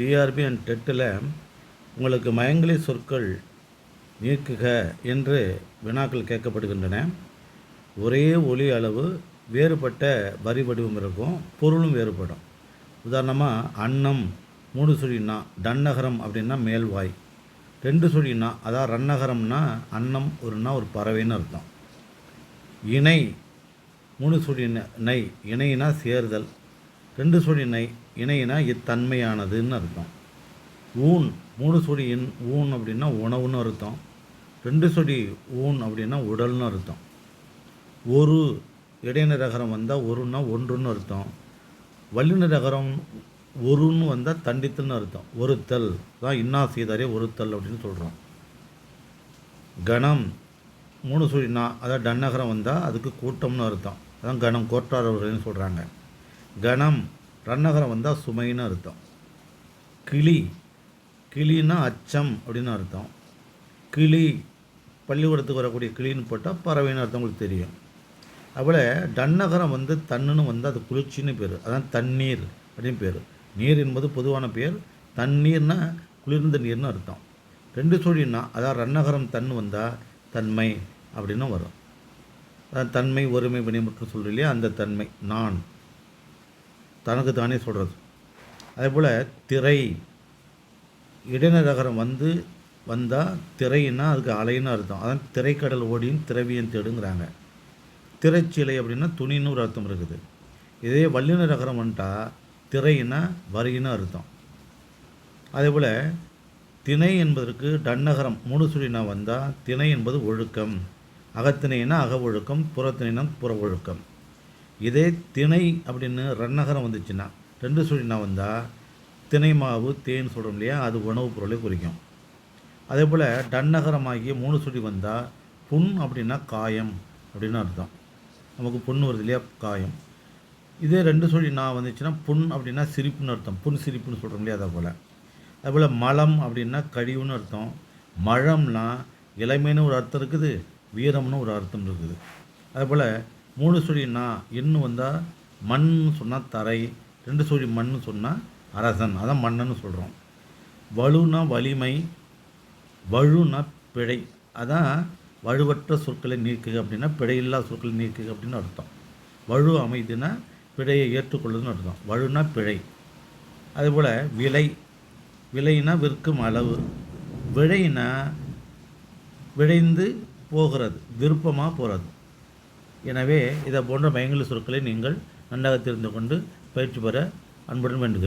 TRP and டெட்டில் உங்களுக்கு மயங்கலி சொற்கள் நீக்குக என்று வினாக்கள் கேட்கப்படுகின்றன. ஒரே ஒலி அளவு வேறுபட்ட வரி வடிவம் இருக்கும் பொருளும் வேறுபடும். உதாரணமாக அன்னம் மூணு சுழினா டன்னகரம் அப்படின்னா மேல்வாய். ரெண்டு சுழினா அதாவது ரன்னகரம்னா அன்னம் ஒருனா ஒரு பறவைன்னு அர்த்தம். இணை மூணு சுழி நை இணைனா சேர்தல். ரெண்டு சுழி நை இணைனா இத்தன்மையானதுன்னு அர்த்தம். ஊன் மூணு சொடி இன் ஊன் அப்படின்னா உணவுன்னு அர்த்தம். ரெண்டு சொடி ஊன் அப்படின்னா உடல்னு அர்த்தம். ஒரு இடைநிரகரம் வந்தால் ஒருன்னா ஒன்றுன்னு அர்த்தம். வல்லிநிரகரம் ஒருன்னு வந்தால் தண்டித்துன்னு அர்த்தம். ஒருத்தல் தான் இன்னா செய்தாரே ஒருத்தல் அப்படின்னு சொல்கிறோம் கணம் மூணு சுழினா அதாவது டன்னகரம் வந்தால் அதுக்கு கூட்டம்னு அர்த்தம். அதான் கணம் கோட்டாரவர்கள்னு சொல்கிறாங்க கணம் ரன்னகரம் வந்தால் சுமைன்னு அர்த்தம். கிளி கிளின்னா அச்சம் அப்படின்னு அர்த்தம். கிளி பள்ளிக்கூடத்துக்கு வரக்கூடிய கிளின்னு போட்டால் பறவைன்னு அர்த்தம் உங்களுக்கு தெரியும். அதுபோல் டன்னகரம் வந்து தன்னுன்னு வந்து அது குளிர்ச்சின்னு பேர். அதான் தண்ணீர் அப்படின்னு பேர். நீர் என்பது பொதுவான பேர் தண்ணீர்னா குளிர்ந்த நீர்னு அர்த்தம். ரெண்டு சுழின்னா அதான் ரன்னகரம் தன் வந்தால் தன்மை அப்படின்னு வரும். அதான் தன்மை ஒருமை வினைமுற்று சொல்கிறோம் இல்லையா? அந்த தன்மை நான். தனக்கு தானே சொல்கிறது அதே போல் திரை இடைநரகரம் வந்து வந்தால் திரைன்னா அதுக்கு அலைன்னு அர்த்தம். அதான் திரைக்கடல் ஓடியும் திரவியம் தேடுங்கிறாங்க. திரைச்சிலை அப்படின்னா துணின்னு ஒரு அர்த்தம் இருக்குது. இதே வல்லினரகரம் வந்துட்டா திரைன்னா வரின்னு அர்த்தம். அதே போல் திணை என்பதற்கு டன்னகரம் மூணுசுழினா வந்தால் திணை என்பது ஒழுக்கம். அகத்திணைனா அக ஒழுக்கம் புறத்திணைனா புற ஒழுக்கம் இதே திணை அப்படின்னு ரன்னகரம் வந்துச்சுன்னா ரெண்டு சுழினா வந்தால் திணை மாவு தேன் சொல்கிறோம் இல்லையா அது உணவுப் பொருளை குறிக்கும். அதே போல் டன்னகரமாகிய மூணு சுழி வந்தால் புண் அப்படின்னா காயம் அப்படின்னு அர்த்தம். நமக்கு புண் வருது இல்லையா காயம். இதே ரெண்டு சொல்லி நான் வந்துச்சுன்னா புண் அப்படின்னா சிரிப்புன்னு அர்த்தம். புண் சிரிப்புன்னு சொல்கிறோம் இல்லையா அதே போல். அதே போல் மலம் அப்படின்னா கழிவுன்னு அர்த்தம். மழம்னா இளமைன்னு ஒரு அர்த்தம் இருக்குது வீரம்னு ஒரு அர்த்தம் இருக்குது. அதே போல் மூணு சுழினா இன்னும் வந்தால் மண்னு சொன்னால் தரை ரெண்டு சுழி மண்னு சொன்னால் அரசன். அதான் மன்னன்னு சொல்கிறோம் வலுனா வலிமை வழுனா பிழை. அதான் வலுவற்ற சொற்களை நீக்குக அப்படின்னா பிழையில்லா சொற்களை நீக்குக அப்படின்னு அர்த்தம். வலு அமைதுனா பிழையை ஏற்றுக்கொள்ளுதுன்னு அர்த்தம். வலுனா பிழை. அதுபோல் விலை. விலைனா விற்கும் அளவு. விழைனா விழைந்து போகிறது. விருப்பமாக போகிறது. எனவே இதை போன்ற பயங்கர சொற்களை நீங்கள் நன்றாக தெரிந்து கொண்டு பயிற்சி பெற அன்புடன் வேண்டுகிறேன்.